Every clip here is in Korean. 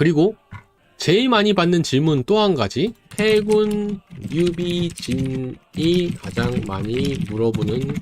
그리고 제일 많이 받는 질문 또 한 가지. 해군 뉴비진이 가장 많이 물어보는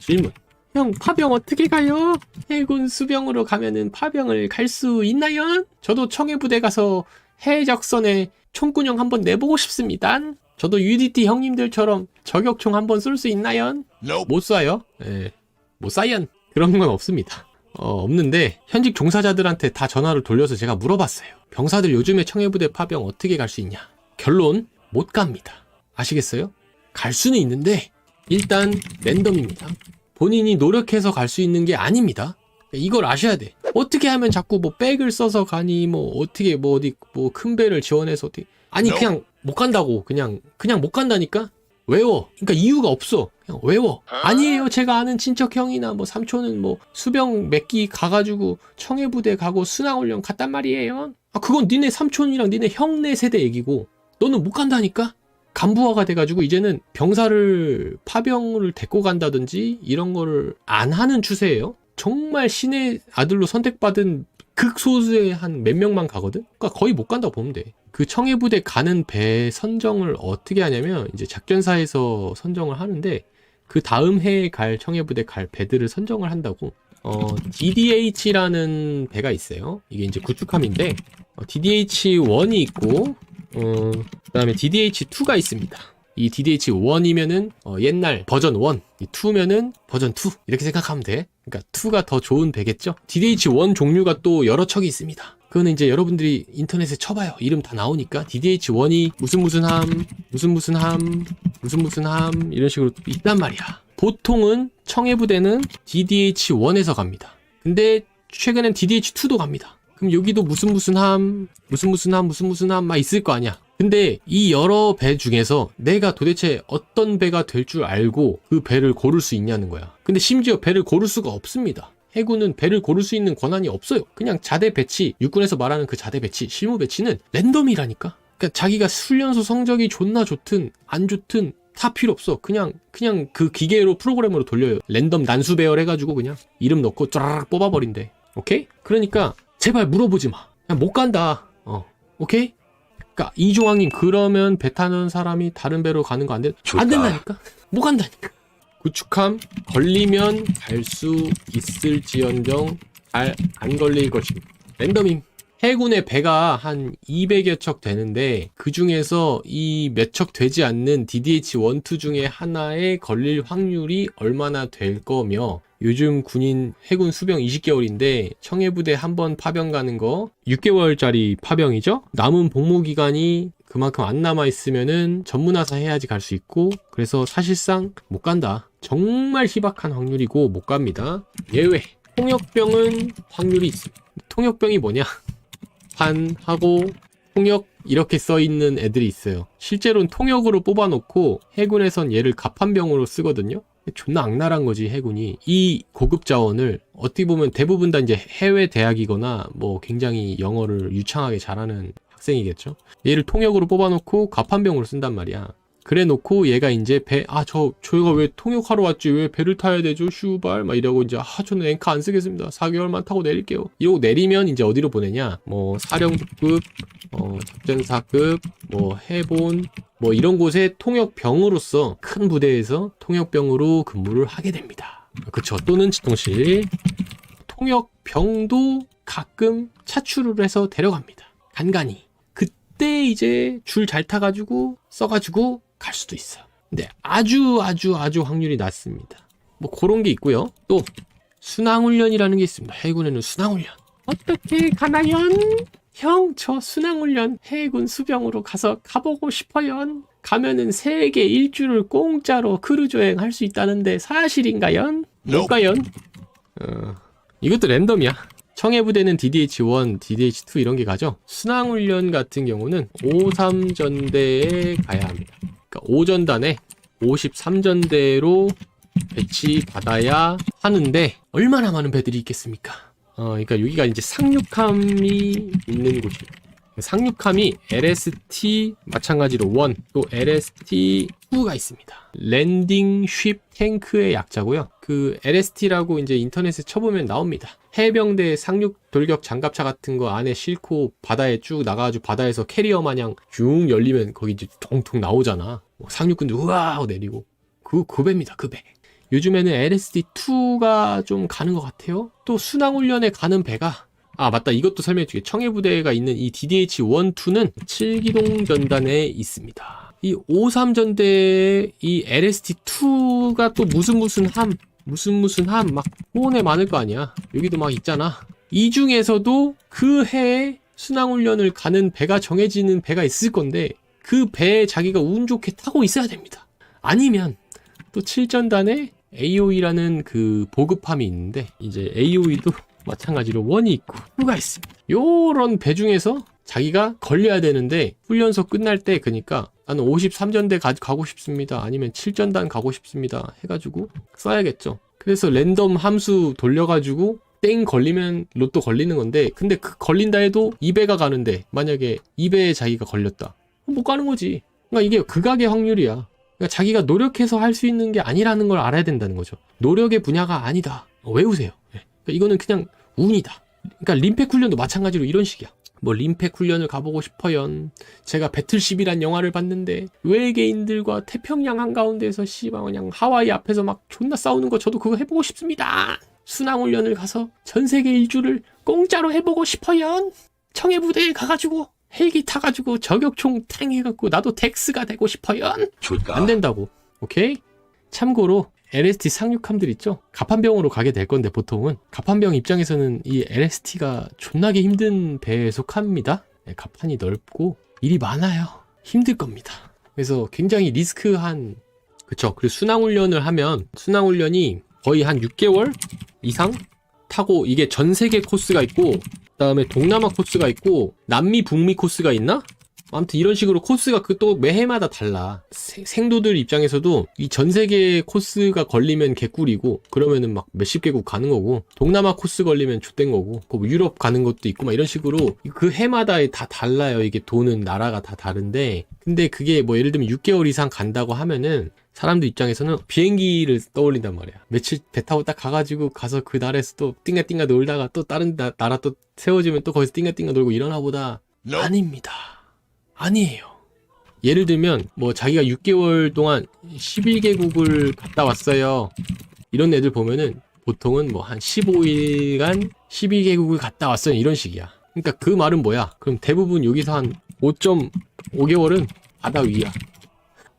질문. 형, 파병 어떻게 가요? 해군 수병으로 가면은 파병을 갈 수 있나요? 저도 청해부대 가서 해적선에 총군형 한번 내보고 싶습니다. 저도 UDT 형님들처럼 저격총 한번 쏠 수 있나요? 못 쏴요. 예. 못 쏴연. 그런 건 없습니다. 어, 없는데 현직 종사자들한테 다 전화를 돌려서 제가 물어봤어요. 병사들 요즘에 청해부대 파병 어떻게 갈 수 있냐? 결론 못 갑니다. 아시겠어요? 갈 수는 있는데 일단 랜덤입니다. 본인이 노력해서 갈 수 있는 게 아닙니다. 이걸 아셔야 돼. 어떻게 하면 자꾸 뭐 백을 써서 가니 뭐 어떻게 뭐 어디 뭐 큰 배를 지원해서 어떻게 아니 그냥 못 간다고 그냥 그냥 못 간다니까 외워. 그러니까 이유가 없어. 그냥 외워. 아니에요. 제가 아는 친척 형이나 뭐 삼촌은 뭐 수병 몇 기 가가지고 청해부대 가고 순항훈련 갔단 말이에요. 아 그건 니네 삼촌이랑 니네 형네 세대 얘기고 너는 못 간다니까. 간부화가 돼가지고 이제는 병사를 파병을 데리고 간다든지 이런 거를 안 하는 추세예요. 정말 신의 아들로 선택받은 극소수의 한 몇 명만 가거든? 그러니까 거의 못 간다고 보면 돼. 그 청해부대 가는 배 선정을 어떻게 하냐면 이제 작전사에서 선정을 하는데 그 다음 해에 갈 청해부대 갈 배들을 선정을 한다고. 어, DDH라는 배가 있어요. 이게 이제 구축함인데 어, DDH1이 있고 어, 그다음에 DDH2가 있습니다. 이 DDH1이면은 어, 옛날 버전 1, 이 2면은 버전 2 이렇게 생각하면 돼. 그러니까 2가 더 좋은 배겠죠. DDH1 종류가 또 여러 척이 있습니다. 그거는 이제 여러분들이 인터넷에 쳐봐요. 이름 다 나오니까 DDH1이 무슨 무슨 함, 무슨 무슨 함, 무슨 무슨 함 이런 식으로 있단 말이야. 보통은 청해부대는 DDH1에서 갑니다. 근데 최근엔 DDH2도 갑니다. 그럼 여기도 무슨 무슨 함, 무슨 무슨 함, 무슨 무슨 함 막 있을 거 아니야. 근데 이 여러 배 중에서 내가 도대체 어떤 배가 될 줄 알고 그 배를 고를 수 있냐는 거야. 근데 심지어 배를 고를 수가 없습니다. 해군은 배를 고를 수 있는 권한이 없어요. 그냥 자대 배치, 육군에서 말하는 그 자대 배치, 실무 배치는 랜덤이라니까. 그러니까 자기가 훈련소 성적이 좋나 좋든 안 좋든 다 필요 없어. 그냥 그냥 그 기계로 프로그램으로 돌려요. 랜덤 난수 배열 해가지고 그냥 이름 넣고 쫙 뽑아버린대. 오케이? 그러니까 제발 물어보지 마. 그냥 못 간다. 어, 오케이? 그러니까 이종황님 그러면 배 타는 사람이 다른 배로 가는 거 안 돼? 안 된다니까. 못 간다니까. 구축함 걸리면 갈 수 있을지언정 잘 안 걸릴 것입니다. 랜덤임. 해군의 배가 한 200여 척 되는데 그 중에서 이 몇 척 되지 않는 DDH1, 2 중에 하나에 걸릴 확률이 얼마나 될 거며 요즘 군인 해군 수병 20개월인데 청해부대 한 번 파병 가는 거 6개월짜리 파병이죠. 남은 복무 기간이 그만큼 안 남아 있으면은 전문화사 해야지 갈 수 있고 그래서 사실상 못 간다. 정말 희박한 확률이고 못 갑니다. 예외. 통역병은 확률이 있습니다. 통역병이 뭐냐? 판하고 통역 이렇게 써 있는 애들이 있어요. 실제로는 통역으로 뽑아놓고 해군에선 얘를 갑판병으로 쓰거든요. 존나 악랄한 거지 해군이 이 고급 자원을 어떻게 보면 대부분 다 이제 해외 대학이거나 뭐 굉장히 영어를 유창하게 잘하는 학생이겠죠. 얘를 통역으로 뽑아놓고 갑판병으로 쓴단 말이야. 그래 놓고 얘가 이제 배, 아, 저, 저희가 왜 통역하러 왔지? 왜 배를 타야 되죠? 슈발. 막 이러고 이제, 아, 저는 앵커 안 쓰겠습니다. 4개월만 타고 내릴게요. 이러고 내리면 이제 어디로 보내냐? 뭐, 사령부급, 어, 작전사급, 뭐, 해본, 뭐, 이런 곳에 통역병으로서 큰 부대에서 통역병으로 근무를 하게 됩니다. 그쵸. 또는 지통실. 통역병도 가끔 차출을 해서 데려갑니다. 간간히. 그때 이제 줄 잘 타가지고 써가지고 갈 수도 있어. 근데 아주 아주 아주 확률이 낮습니다. 뭐 그런 게 있고요. 또 순항훈련이라는 게 있습니다. 해군에는 순항훈련. 어떻게 가나요? 형, 저 순항훈련 해군 수병으로 가서 가보고 싶어요. 가면은 세계 일주를 공짜로 크루즈 여행 할 수 있다는데 사실인가요? 뭘까요? 어, 이것도 랜덤이야. 청해부대는 DDH1, DDH2 이런 게 가죠. 순항훈련 같은 경우는 53전대에 가야 합니다. 그러니까 5전단에 53전대로 배치받아야 하는데 얼마나 많은 배들이 있겠습니까? 어, 그러니까 여기가 이제 상륙함이 있는 곳이에요. 상륙함이 LST 마찬가지로 1, 또 LST 2가 있습니다. 랜딩 쉽 탱크의 약자고요. 그 LST라고 이제 인터넷에 쳐보면 나옵니다. 해병대 상륙 돌격 장갑차 같은 거 안에 싣고 바다에 쭉 나가가지고 바다에서 캐리어 마냥 쭉 열리면 거기 이제 통통 나오잖아. 뭐 상륙군들 우와 내리고 그, 그 배입니다. 그 배. 요즘에는 LSD2가 좀 가는 것 같아요. 또 순항훈련에 가는 배가 아 맞다 이것도 설명해줄게 청해부대가 있는 이 DDH1, 2는 7기동 전단에 있습니다. 이 53전대의 이 LSD2가 또 무슨 무슨 함 무슨 무슨 함막 호원에 많을 거 아니야. 여기도 막 있잖아. 이 중에서도 그 해에 순항훈련을 가는 배가 정해지는 배가 있을 건데 그 배에 자기가 운 좋게 타고 있어야 됩니다. 아니면 또 7전단에 AOE라는 그 보급함이 있는데 이제 AOE도 마찬가지로 원이 있고 후가 있습니다. 요런 배 중에서 자기가 걸려야 되는데 훈련소 끝날 때 그니까 나는 53전대 가, 가고 싶습니다. 아니면 7전단 가고 싶습니다. 해가지고 써야겠죠. 그래서 랜덤 함수 돌려가지고 땡 걸리면 로또 걸리는 건데 근데 그 걸린다 해도 2배가 가는데 만약에 2배에 자기가 걸렸다. 못 가는 거지. 그러니까 이게 극악의 확률이야. 그러니까 자기가 노력해서 할 수 있는 게 아니라는 걸 알아야 된다는 거죠. 노력의 분야가 아니다. 어, 외우세요. 예. 그러니까 이거는 그냥 운이다. 그러니까 림팩 훈련도 마찬가지로 이런 식이야. 뭐 림팩 훈련을 가보고 싶어요. 제가 배틀십이란 영화를 봤는데 외계인들과 태평양 한가운데에서 씨발 그냥 하와이 앞에서 막 존나 싸우는 거 저도 그거 해보고 싶습니다. 순항 훈련을 가서 전 세계 일주를 공짜로 해보고 싶어요. 청해 부대에 가가지고 헬기 타가지고 저격총 탱 해갖고 나도 덱스가 되고 싶어요. 좋다. 안 된다고. 오케이? 참고로 LST 상륙함들 있죠? 갑판병으로 가게 될 건데 보통은 갑판병 입장에서는 이 LST가 존나게 힘든 배에 속합니다. 네, 갑판이 넓고 일이 많아요. 힘들 겁니다. 그래서 굉장히 리스크한 그쵸? 그리고 순항 훈련을 하면 순항 훈련이 거의 한 6개월 이상 타고 이게 전 세계 코스가 있고 그다음에 동남아 코스가 있고 남미 북미 코스가 있나? 아무튼 이런 식으로 코스가 그 또 매해마다 달라. 세- 생도들 입장에서도 이 전 세계 코스가 걸리면 개꿀이고 그러면은 막 몇십 개국 가는 거고 동남아 코스 걸리면 좆된 거고 그 유럽 가는 것도 있고 막 이런 식으로 그 해마다 다 달라요. 이게 도는 나라가 다 다른데 근데 그게 뭐 예를 들면 6개월 이상 간다고 하면은 사람들 입장에서는 비행기를 떠올린단 말이야. 며칠 배 타고 딱 가가지고 가서 그 나라에서 또 띵가띵가 놀다가 또 다른 나, 나라 또 세워지면 또 거기서 띵가띵가 놀고 이러나 보다. 아닙니다. 아니에요. 예를 들면 뭐 자기가 6개월 동안 11개국을 갔다 왔어요. 이런 애들 보면은 보통은 뭐 한 15일간 12개국을 갔다 왔어요. 이런 식이야. 그러니까 그 말은 뭐야? 그럼 대부분 여기서 한 5.5개월은 바다 위야.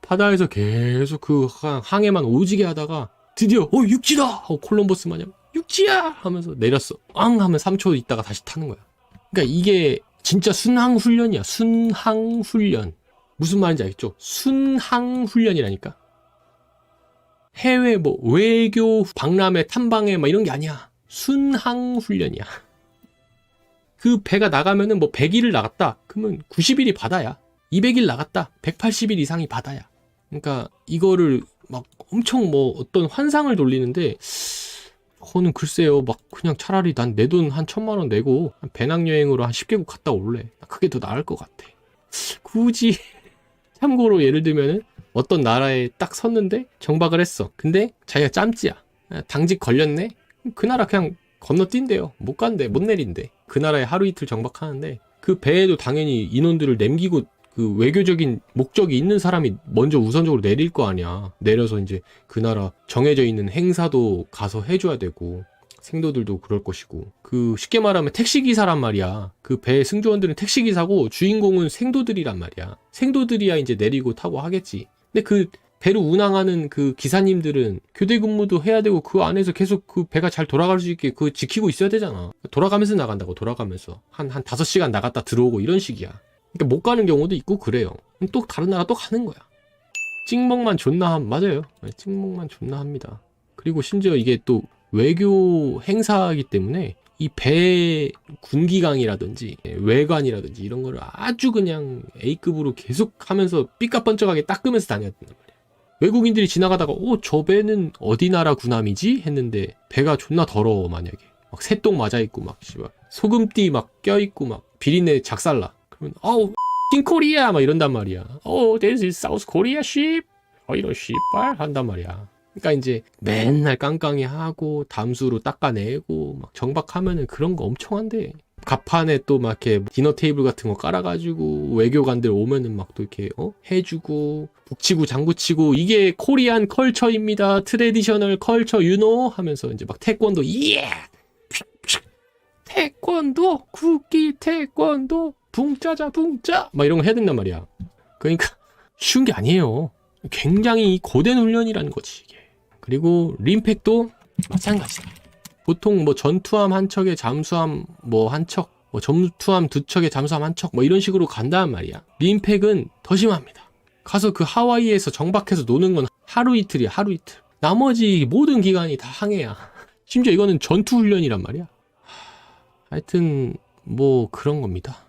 바다에서 계속 그 항- 항해만 오지게 하다가 드디어 어 육지다 하고 콜럼버스 마냥 육지야 하면서 내렸어 앙 하면 3초 있다가 다시 타는 거야 그러니까 이게 진짜 순항 훈련이야. 순항 훈련. 무슨 말인지 알겠죠? 순항 훈련이라니까. 해외 뭐 외교 박람회 탐방회 막 이런 게 아니야. 순항 훈련이야. 그 배가 나가면은 뭐 100일을 나갔다. 그러면 90일이 바다야. 200일 나갔다. 180일 이상이 바다야. 그러니까 이거를 막 엄청 뭐 어떤 환상을 돌리는데 그거는 글쎄요. 막 그냥 차라리 난 내 돈 한 천만 원 내고 한 배낭여행으로 한 10개국 갔다 올래. 그게 더 나을 것 같아. 굳이 참고로 예를 들면은 어떤 나라에 딱 섰는데 정박을 했어. 근데 자기가 짬찌야. 아, 당직 걸렸네? 그 나라 그냥 건너뛴대요. 못 간대. 못 내린대. 그 나라에 하루 이틀 정박하는데 그 배에도 당연히 인원들을 남기고 그 외교적인 목적이 있는 사람이 먼저 우선적으로 내릴 거 아니야. 내려서 이제 그 나라 정해져 있는 행사도 가서 해줘야 되고 생도들도 그럴 것이고 그 쉽게 말하면 택시기사란 말이야. 그 배 승조원들은 택시기사고 주인공은 생도들이란 말이야. 생도들이야 이제 내리고 타고 하겠지. 근데 그 배를 운항하는 그 기사님들은 교대 근무도 해야 되고 그 안에서 계속 그 배가 잘 돌아갈 수 있게 그 지키고 있어야 되잖아. 돌아가면서 나간다고 돌아가면서 한한 다섯 시간 나갔다 들어오고 이런 식이야. 그러니까 못 가는 경우도 있고 그래요. 또 다른 나라 또 가는 거야. 찍먹만 존나 함 맞아요. 네, 찍먹만 존나 합니다. 그리고 심지어 이게 또 외교 행사이기 때문에 이 배 군기강이라든지 외관이라든지 이런 거를 아주 그냥 A급으로 계속 하면서 삐까뻔쩍하게 닦으면서 된단 말이야. 외국인들이 지나가다가 어저 배는 어디 나라 군함이지 했는데 배가 존나 더러워 만약에 막 새똥 맞아 있고 막 씨발 소금띠 막 껴 있고 막 비린내 작살나 그러면 어우 인 코리아. 막 이런단 말이야. 어 this is South Korea ship. 어 이런 씨발? 한단 말이야. 그러니까 이제 맨날 깡깡이 하고 담수로 닦아내고 막 정박하면은 그런 거 엄청 한대. 갑판에 또 막 이렇게 디너 테이블 같은 거 깔아가지고 외교관들 오면은 막 또 이렇게 어? 해주고 북치고 장구치고 이게 코리안 컬처입니다. 트레디셔널 컬처 유노 하면서 이제 막 태권도 예 태권도? 국기 태권도 붕짜자 붕짜 막 이런 거 해야 된단 말이야. 그러니까 쉬운 게 아니에요. 굉장히 고된 훈련이라는 거지 이게. 그리고 림팩도 마찬가지다. 보통 뭐 전투함 한 척에 잠수함 뭐 한 척, 뭐 전투함 두 척에 잠수함 한 척, 뭐 이런 식으로 간단 말이야. 림팩은 더 심합니다. 가서 그 하와이에서 정박해서 노는 건 하루 이틀이야, 하루 이틀. 나머지 모든 기간이 다 항해야. 심지어 이거는 전투 훈련이란 말이야. 하, 하여튼 뭐 그런 겁니다.